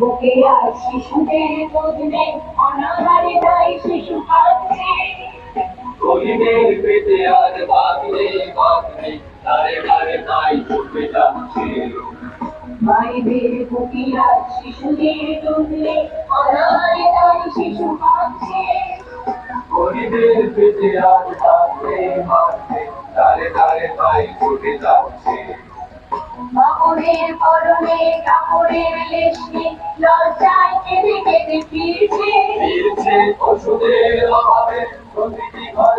বুকে আর শিশুদের নেই অনাহারে তাই শিশু কাঁদছে গরিবের পেটে আর বাঁধলে বাঁধলে তারে তারে তাই ছুটে যাচ্ছে। মায়েদের বুকে শিশুদের নেই অনাহারে তাই শিশু কাঁদছে। গরিবের পেটে আর বাঁধলে বাঁধলে তারে তারে তাই ছুটে যাচ্ছে। কাপড়ের পরনে কাপড়ের লেশ লজ্জায় কেঁদে কেঁদে ফিরছে। ফিরছে ওষুধের অভাবে প্রতিটি ঘরে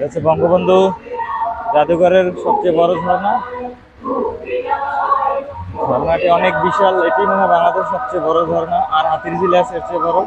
হচ্ছে বঙ্গবন্ধু জাদুঘরের সবচেয়ে বড় ঝর্ণা। ঝর্ণাটি অনেক বিশাল, এটি মনে হয় বাংলাদেশের সবচেয়ে বড় ঝর্ণা, আর হাতির ঝিল আছে এর চেয়ে বড়।